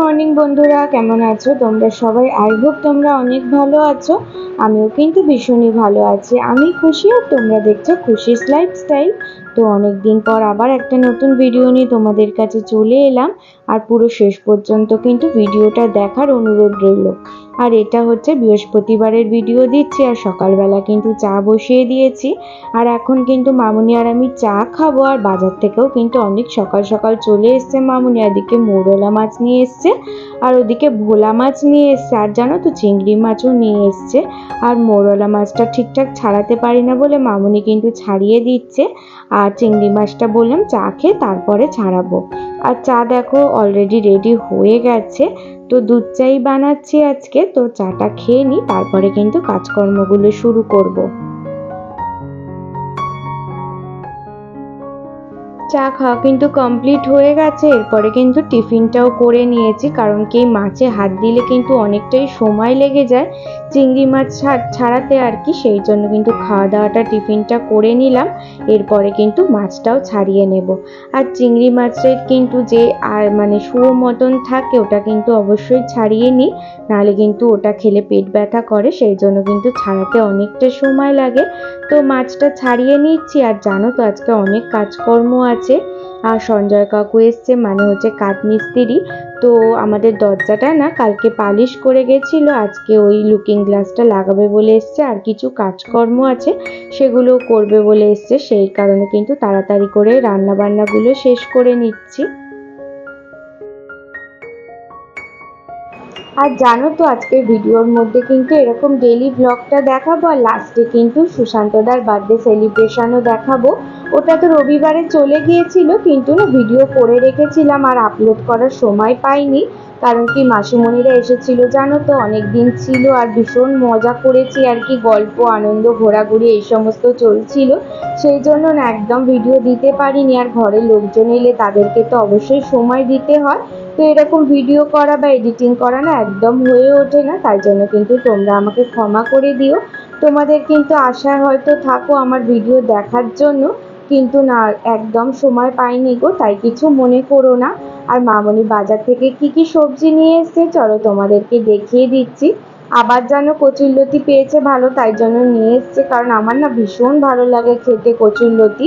Morning বন্ধুরা, কেমন আছো? তোমরা সবাই আই হোপ তোমরা অনেক ভালো আছো। আমিও কিন্তু ভীষণই ভালো আছি। আমি খুশি আর তোমরা দেখছ খুশিস লাইফস্টাইল তো অনেক দিন পর আবার একটা নতুন ভিডিও নিয়ে তোমাদের কাছে চলে এলাম। আর পুরো শেষ পর্যন্ত কিন্তু ভিডিওটা দেখার অনুরোধ রইল। আর এটা হচ্ছে বৃহস্পতিবারের ভিডিও দিচ্ছি, আর সকালবেলা কিন্তু চা বসিয়ে দিয়েছি। আর এখন কিন্তু মামুনি আর আমি চা খাব, আর বাজার থেকেও কিন্তু অনেক সকাল সকাল চলে এসছে মামুনি। এদিকে মোরলা মাছ নিয়ে এসছে। আর ওদিকে ভোলা মাছ নিয়ে এসছে, আর জানো তো চিংড়ি মাছও নিয়ে এসছে। আর মোরলা মাছটা ঠিকঠাক ছাড়াতে পারি না বলে মামুনি কিন্তু ছাড়িয়ে দিচ্ছে। আর চিংড়ি মাছটা বললাম, চা খেয়ে তারপরে ছাড়াবো। আর চা দেখো অলরেডি রেডি হয়ে গেছে। তো দুধ চাই বানাচ্ছি আজকে, তো চাটা খেয়ে নিই তারপরে কিন্তু কাজকর্মগুলো শুরু করব। চা খাওয়া কিন্তু কমপ্লিট হয়ে গেছে। এরপরে কিন্তু টিফিনটাও করে নিয়েছি, কারণ কি মাছে হাত দিলে কিন্তু অনেকটাই সময় লেগে যায়। চিংড়ি মাছ ছাড়াতে আর কি, সেই জন্য কিন্তু খাওয়া দাওয়াটা, টিফিনটা করে নিলাম। এরপরে কিন্তু মাছটাও ছাড়িয়ে নেব। আর চিংড়ি মাছের কিন্তু যে আর মানে শুয়ো মতন থাকে, ওটা কিন্তু অবশ্যই ছাড়িয়ে নিই নাহলে কিন্তু ওটা খেলে পেট ব্যথা করে, সেই জন্য কিন্তু ছাড়াতে অনেকটা সময় লাগে। তো মাছটা ছাড়িয়ে নিচ্ছি, আর জানো তো আজকে অনেক কাজকর্ম আছে। আর সঞ্জয় কাকু এসছে মানে হচ্ছে কাঠমিস্ত্রি। তো আমাদের দরজাটা না কালকে পালিশ করে গেছিল, আজকে ওই লুকিং গ্লাসটা লাগাবে বলে এসছে। আর কিছু কাজকর্ম আছে, সেগুলো করবে বলে এসছে। সেই কারণে কিন্তু তাড়াতাড়ি করে রান্না বান্নাগুলো শেষ করে নিচ্ছি। আর জানো তো আজকের ভিডিওর মধ্যে কিন্তু এরকম ডেলি ব্লগটা দেখাবো আর লাস্টে কিন্তু সুশান্তদার বার্থডে সেলিব্রেশনও দেখাবো। ওটা তো রবিবারে চলে গিয়েছিল, কিন্তু না ভিডিও করে রেখেছিলাম আর আপলোড করার সময় পাইনি। কারণ কি মাসিমণিরা এসেছিল জানো তো অনেক দিন ছিল আর ভীষণ মজা করেছি আর কি, গল্প, আনন্দ, ঘোরাঘুরি এই সমস্ত চলছিল। সেই জন্য না একদম ভিডিও দিতে পারিনি আর ঘরের লোকজন এলে তাদেরকে তো অবশ্যই সময় দিতে হয়। তো এরকম ভিডিও করা বা এডিটিং করা না একদম হয়ে ওঠে না, তাই জন্য কিন্তু তোমরা আমাকে ক্ষমা করে দিও। তোমাদের কিন্তু আশা হয়তো থাকো আমার ভিডিও দেখার জন্য। কিন্তু না, একদম সময় পাইনি গো, তাই কিছু মনে করো না। আর মামনি বাজার থেকে কি কি সবজি নিয়ে এসছে, চলো তোমাদেরকে দেখিয়ে দিচ্ছি। আবার যেন কচুরলতি পেয়েছে ভালো, তাই জন্য নিয়ে এসছে, কারণ আমার না ভীষণ ভালো লাগে খেতে কচুরলতি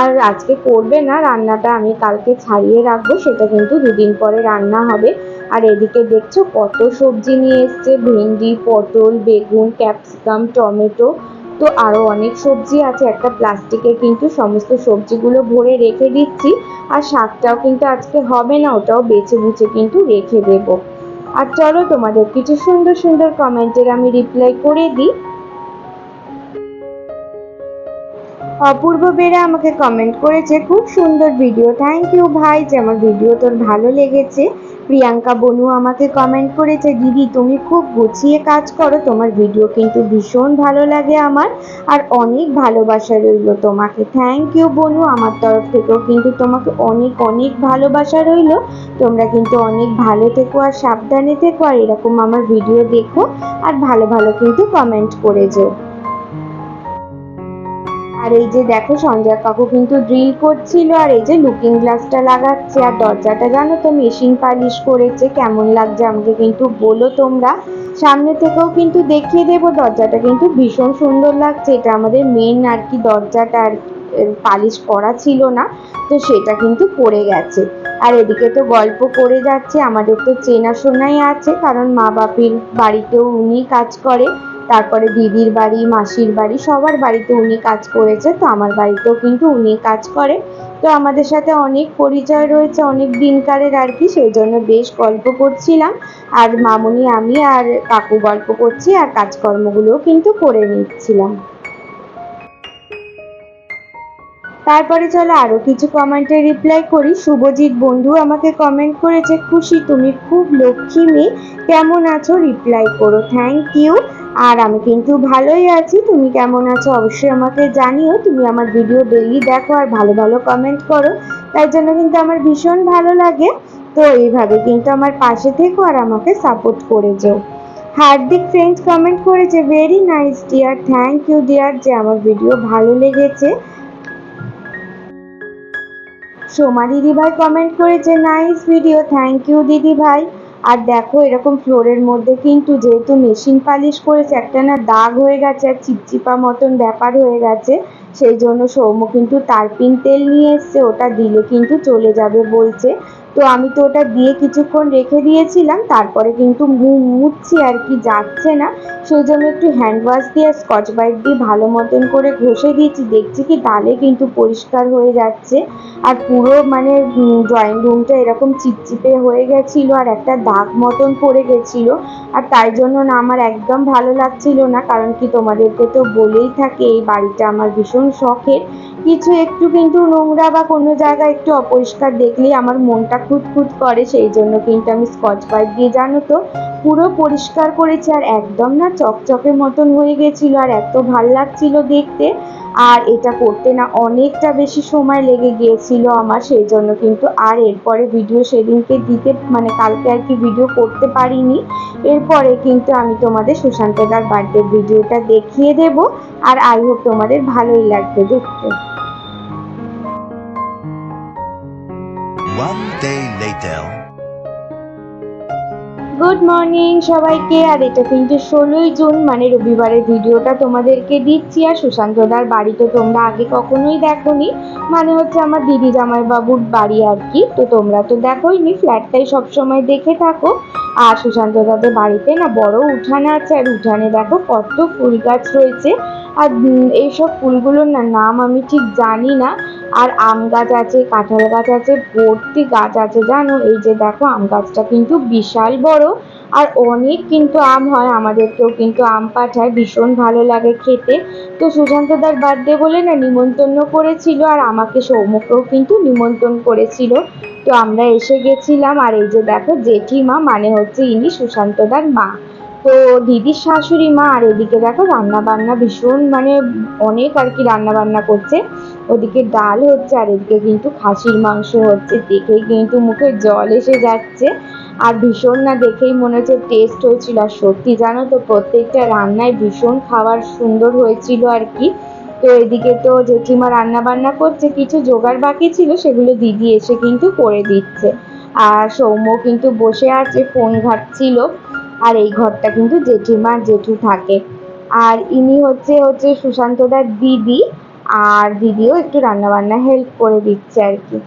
আর আজকে করবে না, রান্নাটা আমি কালকে ছাড়িয়ে রাখব, সেটা কিন্তু দুদিন পরে রান্না হবে। আর এদিকে দেখছ কত সবজি নিয়ে এসছে, ভেন্ডি, পটল, বেগুন, ক্যাপসিকাম, টমেটো। তো আরও অনেক সবজি আছে। একটা প্লাস্টিকে কিন্তু সমস্ত সবজিগুলো ভরে রেখে দিচ্ছি। আর শাকটাও কিন্তু আজকে হবে না, ওটাও বেছে বুছে কিন্তু রেখে দেব। আর চলো তোমাদের কিছু সুন্দর সুন্দর কমেন্টের আমি রিপ্লাই করে দিই। অপূর্ব বেরা আমাকে কমেন্ট করেছে, খুব সুন্দর ভিডিও থ্যাংক ইউ ভাই যে আমার ভিডিও তোর ভালো লেগেছে। প্রিয়াঙ্কা বনু আমাকে কমেন্ট করেছে, দিদি, তুমি খুব গুছিয়ে কাজ করো। তোমার ভিডিও কিন্তু ভীষণ ভালো লাগে আমার আর অনেক ভালোবাসা রইল তোমাকে। থ্যাংক ইউ বনু, আমার তরফ থেকেও কিন্তু তোমাকে অনেক অনেক ভালোবাসা রইল। তোমরা কিন্তু অনেক ভালো থেকো আর সাবধানে থেকো আর এরকম আমার ভিডিও দেখো আর ভালো ভালো কিন্তু কমেন্ট করে যেও আর এই যে দেখো সঞ্জয় কাকু কিন্তু ড্রিল করছিল, আর এই যে লুকিং গ্লাসটা লাগাচ্ছে, আর দরজাটা জানো তো মেশিন পালিশ করেছে, কেমন লাগছে আমাকে কিন্তু বলো তোমরা। সামনে থেকেও কিন্তু দেখিয়ে দেবো, দরজাটা কিন্তু ভীষণ সুন্দর লাগছে, এটা আমাদের মেন আর কি দরজাটা আর পালিশ করা ছিল না, তো সেটা কিন্তু পড়ে গেছে। আর এদিকে তো গল্প করে যাচ্ছে, আমাদের তো চেনাশোনাই আছে, কারণ মা বাপির বাড়িতেও উনি কাজ করে। তারপরে দিদির বাড়ি, মাসির বাড়ি, সবার বাড়িতে উনি কাজ করেছে, তো আমার বাড়িতেও কিন্তু উনি কাজ করে। তো আমাদের সাথে অনেক পরিচয় রয়েছে, অনেক দিনকারের আর কি, সেই জন্য বেশ গল্প করছিলাম। আর মামুনি, আমি আর কাকু গল্প করছি আর কাজকর্মগুলোও কিন্তু করে নিচ্ছিলাম। তারপরে চলো আরও কিছু কমেন্টে রিপ্লাই করি। শুভজিৎ বন্ধু আমাকে কমেন্ট করেছে, খুশি, তুমি খুব লক্ষ্মী মেয়ে। কেমন আছো? রিপ্লাই করো থ্যাংক ইউ আর আমি কিন্তু ভালোই আছি। তুমি কেমন আছো অবশ্যই আমাকে জানিও। তুমি আমার ভিডিও ডেলি দেখো আর ভালো ভালো কমেন্ট করো। তাই জন্য কিন্তু আমার ভীষণ ভালো লাগে। তো এইভাবে কিন্তু আমার পাশে থেকো আর আমাকে সাপোর্ট করে যেও। হার্দিক ফ্রেন্ডস কমেন্ট করেছে very nice dear thank you dear যে আমার ভিডিও ভালো লেগেছে। সোমা দিদি ভাই কমেন্ট করেছে নাইস ভিডিও থ্যাংক ইউ দিদি ভাই আর দেখো, এরকম ফ্লোরের মধ্যে কিন্তু যেহেতু মেশিন পালিশ করেছে, একটা না দাগ হয়ে গেছে আর চিপচিপা মতন ব্যাপার হয়ে গেছে, সেই জন্য সৌম্য কিন্তু তারপিন তেল নিয়ে এসছে, ওটা দিলে কিন্তু চলে যাবে বলছে। তো আমি তো ওটা দিয়ে কিছুক্ষণ রেখে দিয়েছিলাম, তারপরে কিন্তু মুছছি আর কি, যাচ্ছে না। সেই জন্য একটু হ্যান্ড ওয়াশ দিয়ে স্কচ ব্রাইট দিয়ে ভালো মতন করে ঘষে দিয়েছি। দেখছি কি তাহলে কিন্তু পরিষ্কার হয়ে যাচ্ছে আর পুরো মানে ড্রয়িং রুমটা এরকম চিপচিপে হয়ে গেছিল আর একটা দাগ মতন পড়ে গেছিল। আর তাই জন্য না আমার একদম ভালো লাগছিল না, কারণ কি তোমাদেরকে তো বলেই থাকে, এই বাড়িটা আমার ভীষণ শখের। কিছু একটু কিন্তু নোংরা বা কোনো জায়গা একটু অপরিষ্কার দেখলেই আমার মনটা খুঁতখুত করে, সেই জন্য কিন্তু আমি স্কচ ব্রাইট দিয়ে, জানো তো, পুরো পরিষ্কার করেছি আর একদম না চকচকে মতন হয়ে গেছিল আর এত ভালো লাগছিল দেখতে। আর এটা করতে না অনেকটা বেশি সময় লেগে গিয়েছিল আমার, সেই জন্য কিন্তু আর এরপরে ভিডিও সেদিনকে দিতে মানে কালকে আর কি ভিডিও করতে পারিনি। এরপরে কিন্তু আমি তোমাদের সুশান্তদার বার্থডে ভিডিওটা দেখিয়ে দেব। আর আই হোপ তোমাদের ভালোই লাগবে দেখতে। One day later. Good morning সবাইকে। আর এটা কিন্তু ষোলোই জুন মানে রবিবারের ভিডিওটা তোমাদেরকে দিচ্ছি। আর সুশান্তদার বাড়ি তো তোমরা আগে কখনোই দেখোনি। মানে হচ্ছে আমার দিদি জামাইবাবুর বাড়ি আর কি। তো তোমরা তো দেখোইনি ফ্ল্যাটটাই সবসময় দেখে থাকো। আর সুশান্ত দাদের বাড়িতে না বড় উঠান আছে। আর উঠানে দেখো কত ফুল গাছ রয়েছে। আর এইসব ফুলগুলোর না নাম আমি ঠিক জানি না। আর আম গাছ আছে, কাঁঠাল গাছ আছে, ভর্তি গাছ আছে, জানো? এই যে দেখো, আম গাছটা কিন্তু বিশাল বড় আর অনেক কিন্তু আম হয়। আমাদেরকেও কিন্তু আম পাঠায়, ভীষণ ভালো লাগে খেতে। তো সুশান্তদার বার্থডে বলে না নিমন্ত্রণ করেছিল আর আমাকে সৌম্যকেও কিন্তু নিমন্ত্রণ করেছিল। তো আমরা এসে গেছিলাম আর এই যে দেখো, জেঠিমা মানে হচ্ছে ইনি সুশান্তদার মা। তো দিদির শাশুড়ি মা আর এদিকে দেখো রান্না বান্না ভীষণ মানে অনেক আর কি রান্না বান্না করছে। ওদিকে ডাল হচ্ছে আর এদিকে কিন্তু খাসির মাংস হচ্ছে। দেখেই কিন্তু মুখে জল এসে যাচ্ছে। আর ভীষণ না দেখেই মনে হচ্ছে টেস্ট হয়েছিল। আর সত্যি জানো তো প্রত্যেকটা রান্নায় ভীষণ খাবার সুন্দর হয়েছিল আর কি। তো এদিকে তো জেঠিমা রান্না বান্না করছে, কিছু জোগাড় বাকি ছিল, সেগুলো দিদি এসে কিন্তু করে দিচ্ছে। আর সৌম্য কিন্তু বসে আছে, ফোন ঘাটছিল। আর এই ঘরটা কিন্তু জেঠিমার জেঠু থাকে। আর ইনি হচ্ছে হচ্ছে সুশান্তদার দিদি, আর দিদিও একটু রান্না বান্না হেল্প করে দিচ্ছে আর কি।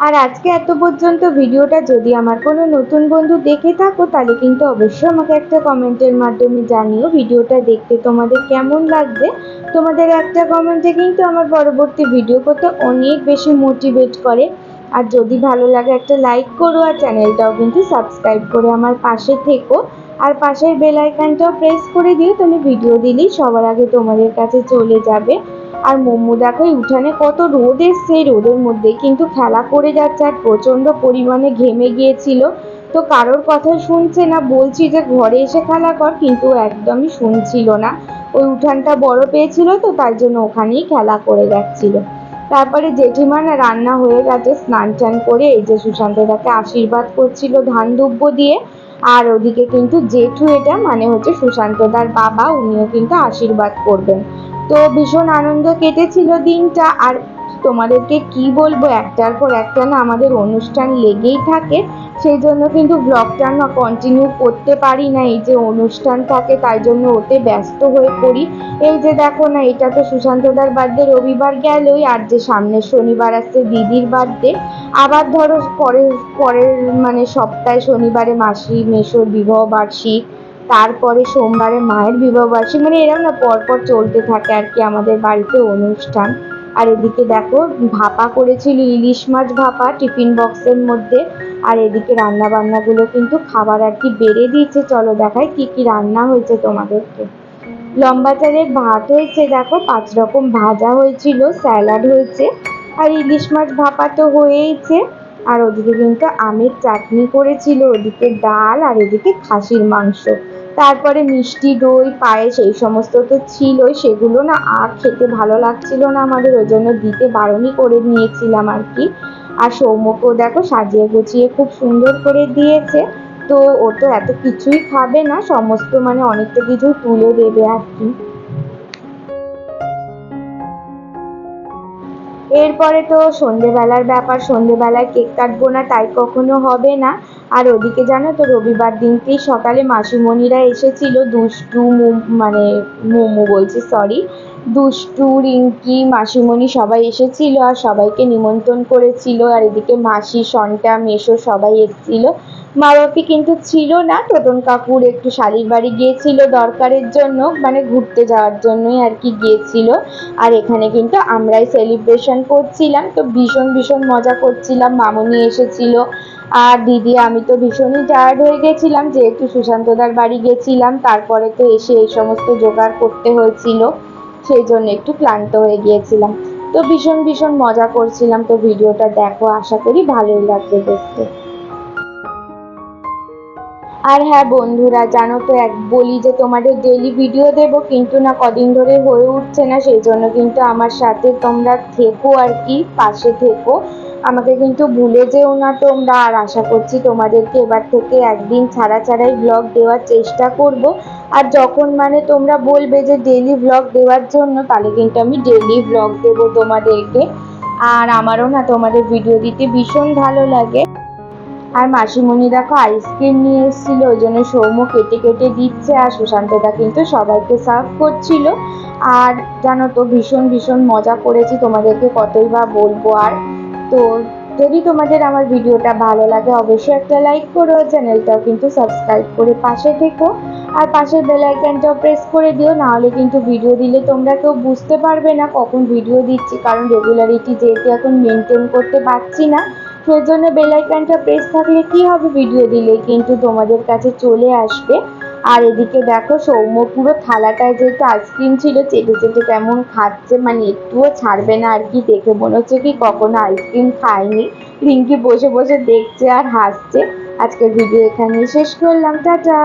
আর আজকে এত পর্যন্ত ভিডিওটা যদি আমার কোনো নতুন বন্ধু দেখে থাকো, তাহলে কিন্তু অবশ্যই আমাকে একটা কমেন্টের মাধ্যমে জানিও ভিডিওটা দেখতে তোমাদের কেমন লাগবে। তোমাদের একটা কমেন্টে কিন্তু আমার পরবর্তী ভিডিও করতে অনেক বেশি মোটিভেট করে। আর যদি ভালো লাগে একটা লাইক করো আর চ্যানেলটাও কিন্তু সাবস্ক্রাইব করে আমার পাশে থেকো। আর পাশের বেল আইকনটাও প্রেস করে দিও, তাহলে ভিডিও দিলেই সবার আগে তোমাদের কাছে চলে যাবে। আর মোমো দেখো উঠানে কত রোদ এসছে, এই রোদের মধ্যে কিন্তু খেলা করে যাচ্ছে আর প্রচণ্ড পরিমাণে ঘেমে গিয়েছিল। তো কারোর কথা শুনছে না, বলছি যে ঘরে এসে খেলা কর, কিন্তু একদমই শুনছিল না। ওই উঠানটা বড় পেয়েছিল তো তার জন্য ওখানেই খেলা করে যাচ্ছিল। তারপরে জেঠিমা না রান্না হয়ে গেছে, স্নান টান করে এই যে সুশান্ত দাকে আশীর্বাদ করছিল ধান দুব্য দিয়ে। আর ওদিকে কিন্তু জেঠু এটা মানে হচ্ছে সুশান্ত দার বাবা, উনিও কিন্তু আশীর্বাদ করবেন। তো ভীষণ আনন্দ কেটেছিল দিনটা, আর তোমাদেরকে কি বলব? একটার পর একটা না আমাদের অনুষ্ঠান লেগেই থাকে। সেই জন্য কিন্তু ব্লগটা না কন্টিনিউ করতে পারি না। এই যে অনুষ্ঠান থাকে, তাই জন্য ওতে ব্যস্ত হয়ে পড়ি। এই যে দেখো না, এটা তো সুশান্তদার বার্থডে রবিবার গেলই। আর যে সামনের শনিবার আসছে, দিদির বার্থডে আবার ধরো পরের পরের মানে সপ্তাহে শনিবারে মাসি, মেশোর বিবাহ বার্ষিক। তারপরে সোমবারে মায়ের বিবাহ বার্ষিক। মানে এরকম না পরপর চলতে থাকে আর কি আমাদের বাড়িতে অনুষ্ঠান। আর এদিকে দেখো, ভাপা করেছিল ইলিশ মাছ ভাপা টিফিন বক্সের মধ্যে। আর এদিকে রান্না বান্নাগুলো কিন্তু খাবার আর কি বেড়ে দিয়েছে। চলো দেখায় কি কি রান্না হয়েছে তোমাদেরকে। লম্বা চালের ভাত হয়েছে, দেখো, পাঁচ রকম ভাজা হয়েছিল, স্যালাড হয়েছে, আর ইলিশ মাছ ভাপা তো হয়েইছে। আর ওদিকে কিন্তু আমের চাটনি করেছিল, ওদিকে ডাল আর এদিকে খাসির মাংস। তারপরে মিষ্টি দই, পায়েস এই সমস্ত তো ছিলই, সেগুলো না আর খেতে ভালো লাগছিল না আমাদের, ওই জন্য দিতে বারণই করে নিয়েছিলাম আর কি। আর সৌম্যকেও দেখো সাজিয়ে গুছিয়ে খুব সুন্দর করে দিয়েছে। তো ও তো এত কিছুই খাবে না, সমস্ত মানে অনেকটা কিছু তুলে দেবে আর কি। এরপরে তো সন্ধেবেলার ব্যাপার, সন্ধেবেলায় কেক কাটবো না, তাই কখনো হবে না। আর ওদিকে জানো তো, রবিবার দিনকেই সকালে মাসিমণিরা এসেছিল, দুষ্টু মানে মোমো বলছি সরি দুষ্টু, রিঙ্কি, মাসিমণি সবাই এসেছিল আর সবাইকে নিমন্ত্রণ করেছিল। আর এদিকে মাসি সন্টা মেশো সবাই এসেছিল। মা বাপি কিন্তু ছিল না। টোটন কাকুর একটু শালির বাড়ি গিয়েছিল দরকারের জন্য মানে ঘুরতে যাওয়ার জন্যই আর কি গিয়েছিল। আর এখানে কিন্তু আমরাই সেলিব্রেশন করছিলাম। তো ভীষণ ভীষণ মজা করছিলাম। মামনি এসেছিল। আর দিদি, আমি তো ভীষণই টায়ার্ড হয়ে গেছিলাম। যেহেতু সুশান্তদার বাড়ি গেছিলাম, তারপরে তো এসে এই সমস্ত জোগাড় করতে হয়েছিল। সেই জন্য একটু ক্লান্ত হয়ে গিয়েছিলাম। তো ভীষণ ভীষণ মজা করছিলাম। তো ভিডিওটা দেখো, আশা করি ভালোই লাগবে দেখতে। আর হ্যাঁ বন্ধুরা, জানো তো এক বলি যে তোমাদের ডেলি ভিডিও দেব, কিন্তু না কদিন ধরে হয়ে উঠছে না, সেই জন্য কিন্তু আমার সাথে তোমরা থেকো আর কি, পাশে থেকো। আমাকে কিন্তু ভুলে যেও না তোমরা, আর আশা করছি তোমাদেরকে এবার থেকে একদিন ছাড়া ছাড়াই ব্লগ দেওয়ার চেষ্টা করব। আর যখন মানে তোমরা বলবে যে ডেলি ব্লগ দেওয়ার জন্য, তাহলে কিন্তু আমি ডেলি ব্লগ দেবো তোমাদেরকে। আর আমারও না তোমাদের ভিডিও দিতে ভীষণ ভালো লাগে। আর মাসিমণি দেখো আইসক্রিম নিয়ে এসেছিল, ওই জন্য সৌম্য কেটে কেটে দিচ্ছে আর সুশান্তদা কিন্তু সবাইকে সার্ভ করছিল। আর জানো তো ভীষণ ভীষণ মজা করেছি, তোমাদেরকে কতই বা বলব আর। তো যদি তোমাদের আমার ভিডিওটা ভালো লাগে, অবশ্যই একটা লাইক করো চ্যানেলটাও কিন্তু সাবস্ক্রাইব করে পাশে থেকো। আর পাশের বেল আইকনটাও প্রেস করে দিও, নাহলে কিন্তু ভিডিও দিলে তোমরা কেউ বুঝতে পারবে না কখন ভিডিও দিচ্ছি, কারণ রেগুলারিটি যেহেতু এখন মেনটেন করতে পারছি না। সেই জন্য বেল আইকনটা প্রেস থাকলে কি হবে ভিডিও দিলে? কিন্তু তোমাদের কাছে চলে আসবে। আর এদিকে দেখো সৌম্য পুরো থালাটায় যেহেতু আইসক্রিম ছিল, চেটে চেটে কেমন খাচ্ছে মানে একটুও ছাড়বে না আর কি দেখে মনে হচ্ছে কি কখনো আইসক্রিম খায়নি রিঙ্কি বসে বসে দেখছে আর হাসছে। আজকের ভিডিও এখানেই শেষ করলাম। টাটা!